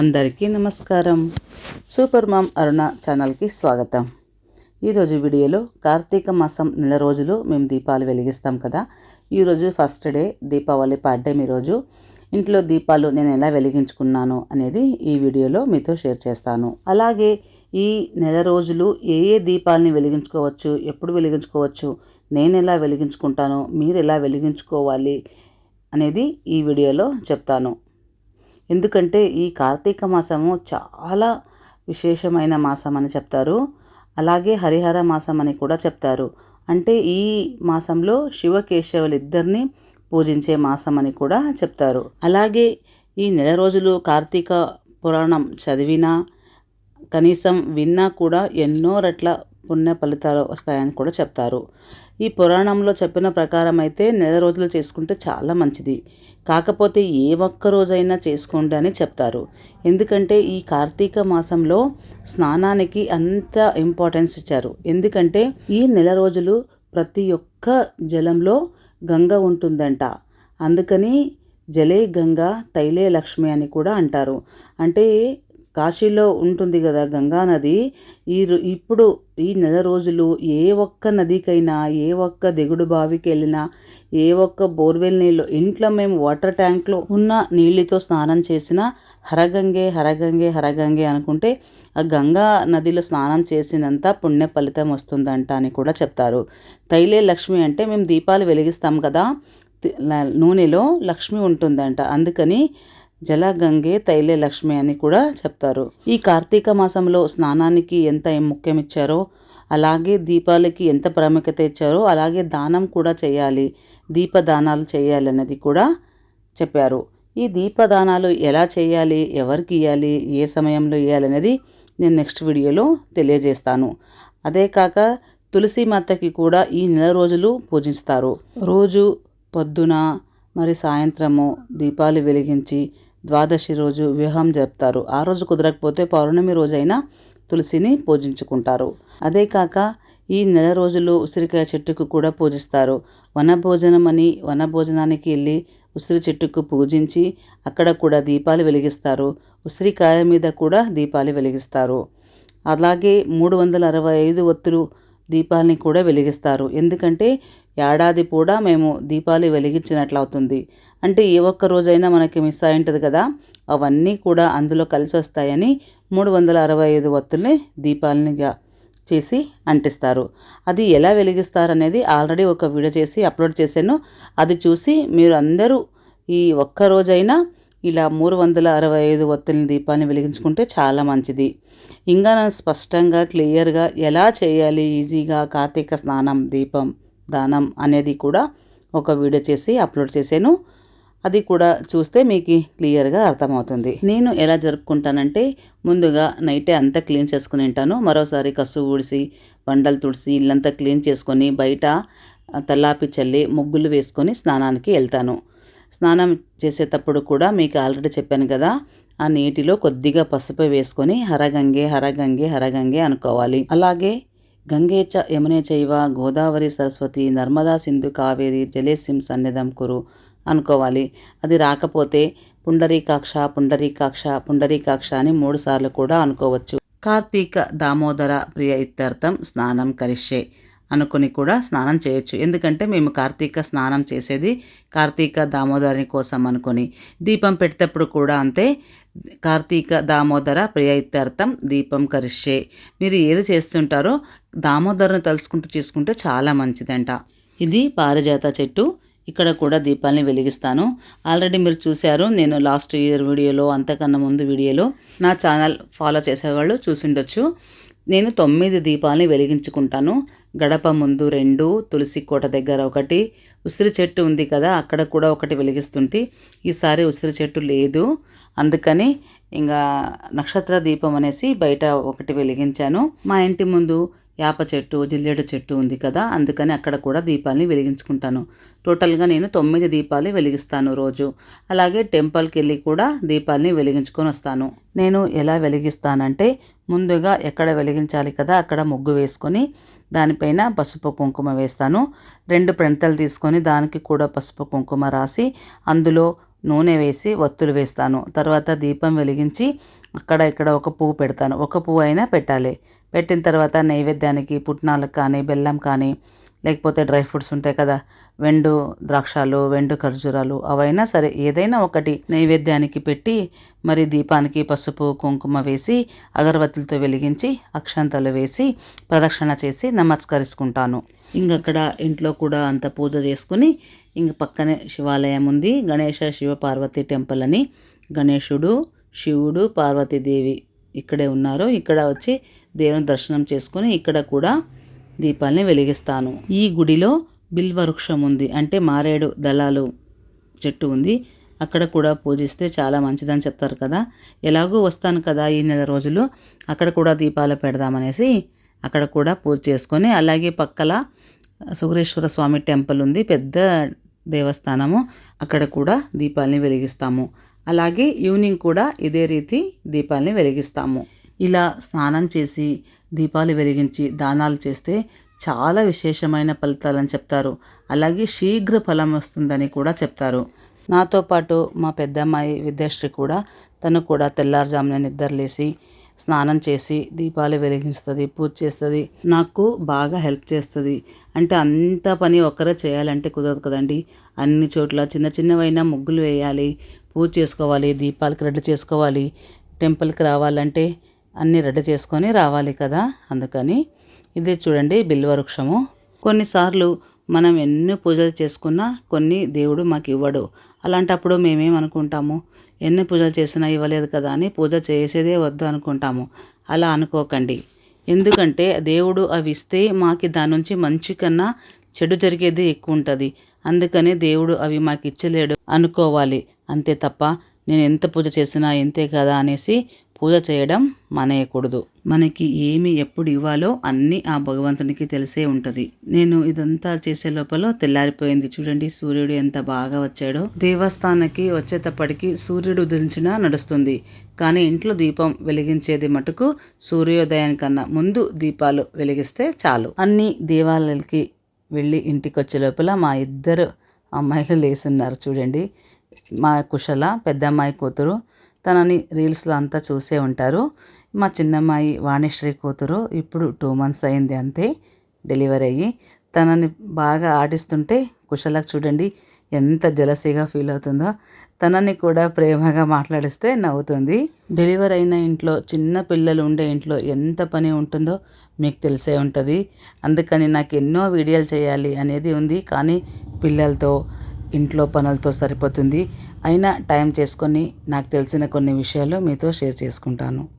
అందరికీ నమస్కారం. Super mom అరుణ ఛానల్కి స్వాగతం. ఈరోజు వీడియోలో కార్తీక మాసం నెల రోజులు మేము దీపాలు వెలిగిస్తాం కదా. ఈరోజు ఫస్ట్ డే దీపావళి పాడ్యం ఈరోజు. ఇంట్లో దీపాలు నేను ఎలా వెలిగించుకున్నాను అనేది ఈ వీడియోలో మీతో షేర్ చేస్తాను. అలాగే ఈ నెల రోజులు ఏ ఏ దీపాలని వెలిగించుకోవచ్చు ఎప్పుడు వెలిగించుకోవచ్చు నేను ఎలా వెలిగించుకుంటాను మీరు ఎలా వెలిగించుకోవాలి అనేది ఈ వీడియోలో చెప్తాను. ఎందుకంటే ఈ కార్తీక మాసము చాలా విశేషమైన మాసం అని చెప్తారు. అలాగే హరిహర మాసం అని కూడా చెప్తారు. అంటే ఈ మాసంలో శివకేశవులు ఇద్దరిని పూజించే మాసం అని కూడా చెప్తారు. అలాగే ఈ నెల రోజులు కార్తీక పురాణం చదివినా కనీసం విన్నా కూడా ఎన్నో రెట్ల పుణ్య ఫలితాలు వస్తాయని కూడా చెప్తారు. ఈ పురాణంలో చెప్పిన ప్రకారం అయితే నెల రోజులు చేసుకుంటే చాలా మంచిది. కాకపోతే ఏ ఒక్క రోజైనా చేసుకోండి అని చెప్తారు. ఎందుకంటే ఈ కార్తీక మాసంలో స్నానానికి అంత ఇంపార్టెన్స్ ఇచ్చారు. ఎందుకంటే ఈ నెల రోజులు ప్రతి ఒక్క జలంలో గంగ ఉంటుందంట. అందుకని జలే గంగ తైలే లక్ష్మి అని కూడా అంటారు. అంటే కాశీలో ఉంటుంది కదా గంగా నది. ఈ ఇప్పుడు ఈ నెల రోజులు ఏ ఒక్క నదికైనా ఏ ఒక్క దిగుడు బావికి వెళ్ళినా ఏ ఒక్క బోర్వెల్ నీళ్ళు ఇంట్లో మేము వాటర్ ట్యాంక్లో ఉన్న నీళ్ళతో స్నానం చేసినా హరగంగే హరగంగే హరగంగే అనుకుంటే ఆ గంగా నదిలో స్నానం చేసినంత పుణ్య ఫలితం వస్తుందంట అని కూడా చెప్తారు. తైలే లక్ష్మి అంటే మేము దీపాలు వెలిగిస్తాం కదా. నూనెలో లక్ష్మి ఉంటుందంట. అందుకని జలగంగే తైలే లక్ష్మి అని కూడా చెప్తారు. ఈ కార్తీక మాసంలో స్నానానికి ఎంత ముఖ్యం ఇచ్చారో అలాగే దీపాలకి ఎంత ప్రాముఖ్యత ఇచ్చారో అలాగే దానం కూడా చేయాలి దీపదానాలు చేయాలి అన్నది కూడా చెప్పారు. ఈ దీపదానాలు ఎలా చేయాలి ఎవరికి ఇవ్వాలి ఏ సమయంలో ఇవ్వాలి అనేది నేను నెక్స్ట్ వీడియోలో తెలియజేస్తాను. అదే కాక తులసి మాతకి కూడా ఈ నెల రోజులు పూజిస్తారు. రోజు పొద్దున మరి సాయంత్రము దీపాలు వెలిగించి ద్వాదశి రోజు వివాహం జరుపుతారు. ఆ రోజు కుదరకపోతే పౌర్ణమి రోజైనా తులసిని పూజించుకుంటారు. అదే కాక ఈ నెల రోజులు ఉసిరికాయ చెట్టుకు కూడా పూజిస్తారు. వనభోజనం అని వనభోజనానికి వెళ్ళి ఉసిరి చెట్టుకు పూజించి అక్కడ కూడా దీపాలు వెలిగిస్తారు. ఉసిరికాయ మీద కూడా దీపాలు వెలిగిస్తారు. అలాగే మూడు వందల అరవై ఐదు ఒత్తులు దీపాలని కూడా వెలిగిస్తారు. ఎందుకంటే ఏడాది కూడా మేము దీపాలు వెలిగించినట్లు అవుతుంది అంటే ఏ ఒక్క రోజైనా మనకి మిస్ అయి ఉంటుంది కదా అవన్నీ కూడా అందులో కలిసి వస్తాయని మూడు వందల అరవై ఐదు వత్తుల్ని దీపాలనిగా చేసి అంటిస్తారు. అది ఎలా వెలిగిస్తారు అనేది ఆల్రెడీ ఒక వీడియో చేసి అప్లోడ్ చేశాను. అది చూసి మీరు అందరూ ఈ ఒక్క రోజైనా ఇలా మూడు వందల అరవై ఐదు ఒత్తుల్ని దీపాన్ని వెలిగించుకుంటే చాలా మంచిది. ఇంకా నేను స్పష్టంగా క్లియర్గా ఎలా చేయాలి ఈజీగా కార్తీక స్నానం దీపం దానం అనేది కూడా ఒక వీడియో చేసి అప్లోడ్ చేశాను. అది కూడా చూస్తే మీకు క్లియర్గా అర్థమవుతుంది. నేను ఎలా జరుపుకుంటానంటే ముందుగా నైటే అంతా క్లీన్ చేసుకుని ఉంటాను. మరోసారి కసు ఊడిసి బండలు తుడిసి ఇల్లంతా క్లీన్ చేసుకొని బయట తల్లాపి చల్లి ముగ్గులు వేసుకొని స్నానానికి వెళ్తాను. స్నానం చేసేటప్పుడు కూడా మీకు ఆల్రెడీ చెప్పాను కదా ఆ నీటిలో కొద్దిగా పసుపు వేసుకొని హరగంగే హరగంగే హరగంగే అనుకోవాలి. అలాగే గంగే చ యమునే చైవ గోదావరి సరస్వతి నర్మదా సింధు కావేరి జలేసిం సన్నిధం కురు అనుకోవాలి. అది రాకపోతే పుండరీకాక్ష పుండరీకాక్ష పుండరీకాక్ష అని మూడు సార్లు కూడా అనుకోవచ్చు. కార్తీక దామోదర ప్రియ ఇత్యర్థం స్నానం కరిష్యే అనుకుని కూడా స్నానం చేయొచ్చు. ఎందుకంటే మేము కార్తీక స్నానం చేసేది కార్తీక దామోదరుని కోసం అనుకొని. దీపం పెట్టేటప్పుడు కూడా అంతే. కార్తీక దామోదర ప్రియ ఇత్యర్థం దీపం కరిష్యే. మీరు ఏది చేస్తుంటారో దామోదరుని తలుసుకుంటూ చేసుకుంటే చాలా మంచిదంట. ఇది పారిజాత చెట్టు. ఇక్కడ కూడా దీపాలని వెలిగిస్తాను. ఆల్రెడీ మీరు చూశారు నేను లాస్ట్ ఇయర్ వీడియోలో అంతకన్నా ముందు వీడియోలో నా ఛానల్ ఫాలో చేసేవాళ్ళు చూసిండొచ్చు. నేను తొమ్మిది దీపాలని వెలిగించుకుంటాను. గడప ముందు రెండు తులసి కోట దగ్గర ఒకటి ఉసిరి చెట్టు ఉంది కదా అక్కడ కూడా ఒకటి వెలిగిస్తుంటే. ఈసారి ఉసిరి చెట్టు లేదు. అందుకని ఇంకా నక్షత్ర దీపం అనేసి బయట ఒకటి వెలిగించాను. మా ఇంటి ముందు యాప చెట్టు జిల్లేడు చెట్టు ఉంది కదా అందుకని అక్కడ కూడా దీపాలని వెలిగించుకుంటాను. టోటల్గా నేను తొమ్మిది దీపాలు వెలిగిస్తాను రోజు. అలాగే టెంపుల్కి వెళ్ళి కూడా దీపాలని వెలిగించుకొని వస్తాను. నేను ఎలా వెలిగిస్తానంటే ముందుగా ఎక్కడ వెలిగించాలి కదా అక్కడ ముగ్గు వేసుకొని దానిపైన పసుపు కుంకుమ వేస్తాను. రెండు ప్రణతలు తీసుకొని దానికి కూడా పసుపు కుంకుమ రాసి అందులో నూనె వేసి ఒత్తులు వేస్తాను. తర్వాత దీపం వెలిగించి అక్కడ ఇక్కడ ఒక పువ్వు పెడతాను. ఒక పువ్వు అయినా పెట్టాలి. పెట్టిన తర్వాత నైవేద్యానికి పుట్నాలకు కానీ బెల్లం కానీ లేకపోతే డ్రై ఫ్రూట్స్ ఉంటాయి కదా వెండు ద్రాక్షాలు వెండు ఖర్జూరాలు అవైనా సరే ఏదైనా ఒకటి నైవేద్యానికి పెట్టి మరి దీపానికి పసుపు కుంకుమ వేసి అగరబత్తులతో వెలిగించి అక్షంతలు వేసి ప్రదక్షిణ చేసి నమస్కరించుకుంటాను ఇంకక్కడ ఇంట్లో కూడా అంత పూజ చేసుకుని ఇంక పక్కనే శివాలయం ఉంది. గణేష శివ పార్వతి టెంపుల్ అని. గణేశుడు శివుడు పార్వతీదేవి ఇక్కడే ఉన్నారు ఇక్కడ వచ్చి దేవుని దర్శనం చేసుకుని ఇక్కడ కూడా దీపాల్ని వెలిగిస్తాను. ఈ గుడిలో బిల్వ వృక్షం ఉంది. అంటే మారేడు దళాలు చెట్టు ఉంది. అక్కడ కూడా పూజిస్తే చాలా మంచిదని చెప్తారు కదా. ఎలాగో వస్తాను కదా ఈ నెల రోజులు. అక్కడ కూడా దీపాలు పెడదామనేసి అక్కడ కూడా పూజ చేసుకొని అలాగే పక్కల సుగ్రేశ్వర స్వామి టెంపుల్ ఉంది. పెద్ద దేవస్థానము అక్కడ కూడా దీపాలని వెలిగిస్తాము. అలాగే ఈవినింగ్ కూడా ఇదే రీతి దీపాలని వెలిగిస్తాము. ఇలా స్నానం చేసి దీపాలు వెలిగించి దానాలు చేస్తే చాలా విశేషమైన ఫలితాలని చెప్తారు. అలాగే శీఘ్ర ఫలం వస్తుందని కూడా చెప్తారు. నాతో పాటు మా పెద్దమ్మాయి విద్యాశ్రీ కూడా తను కూడా తెల్లారుజామున నిద్రలేసి స్నానం చేసి దీపాలు వెలిగిస్తుంది పూజ చేస్తుంది. నాకు బాగా హెల్ప్ చేస్తుంది. అంటే అంత పని ఒక్కరే చేయాలంటే కుదరదు కదండి. అన్ని చోట్ల చిన్న చిన్నవైనా ముగ్గులు వేయాలి పూజ చేసుకోవాలి దీపాలకి రెడీ చేసుకోవాలి టెంపుల్కి రావాలంటే అన్నీ రెడీ చేసుకొని రావాలి కదా. అందుకని ఇది చూడండి బిల్వ వృక్షము కొన్నిసార్లు మనం ఎన్ని పూజలు చేసుకున్నా కొన్ని దేవుడు మాకు ఇవ్వడు. అలాంటప్పుడు మేమేమనుకుంటాము? ఎన్ని పూజలు చేసినా ఇవ్వలేదు కదా అని పూజ చేసేదే వద్దు అనుకుంటాము. అలా అనుకోకండి. ఎందుకంటే దేవుడు అవి ఇస్తే మాకి దాని నుంచి మంచి కన్నా చెడు జరిగేది ఎక్కువ ఉంటుంది. అందుకనే దేవుడు అవి మాకు ఇచ్చలేడు అనుకోవాలి. అంతే తప్ప నేను ఎంత పూజ చేసినా ఇంతే కదా అనేసి పూజ చేయడం మానేయకూడదు. మనకి ఏమి ఎప్పుడు ఇవ్వాలో అన్నీ ఆ భగవంతునికి తెలిసే ఉంటుంది. నేను ఇదంతా చేసే లోపల తెల్లారిపోయింది. చూడండి సూర్యుడు ఎంత బాగా వచ్చాడో. దేవస్థానానికి వచ్చేటప్పటికి సూర్యుడు ఉదయించినా నడుస్తుంది. కానీ ఇంట్లో దీపం వెలిగించేది మటుకు సూర్యోదయానికన్నా ముందు దీపాలు వెలిగిస్తే చాలు. అన్ని దేవాలయాలకి వెళ్ళి ఇంటికి వచ్చే లోపల మా ఇద్దరు అమ్మాయిలు లేసున్నారు చూడండి. మా కుశల పెద్ద అమ్మాయి కూతురు తనని రీల్స్లో అంతా చూసే ఉంటారు. మా చిన్నమ్మాయి వాణిశ్రీ కూతురు ఇప్పుడు టూ మంత్స్ అయింది అంతే డెలివరీ అయ్యి. తనని బాగా ఆడిస్తుంటే కుశలకు చూడండి ఎంత జలసీగా ఫీల్ అవుతుందో. తనని కూడా ప్రేమగా మాట్లాడిస్తే నవ్వుతుంది. డెలివరీ అయిన ఇంట్లో చిన్న పిల్లలు ఉండే ఇంట్లో ఎంత పని ఉంటుందో మీకు తెలిసే ఉంటుంది. అందుకని నాకు ఎన్నో వీడియోలు చేయాలి అనేది ఉంది. కానీ పిల్లలతో ఇంట్లో పనులతో సరిపోతుంది. అయినా టైం చేసుకొని నాకు తెలిసిన కొన్ని విషయాలు మీతో షేర్ చేసుకుంటాను.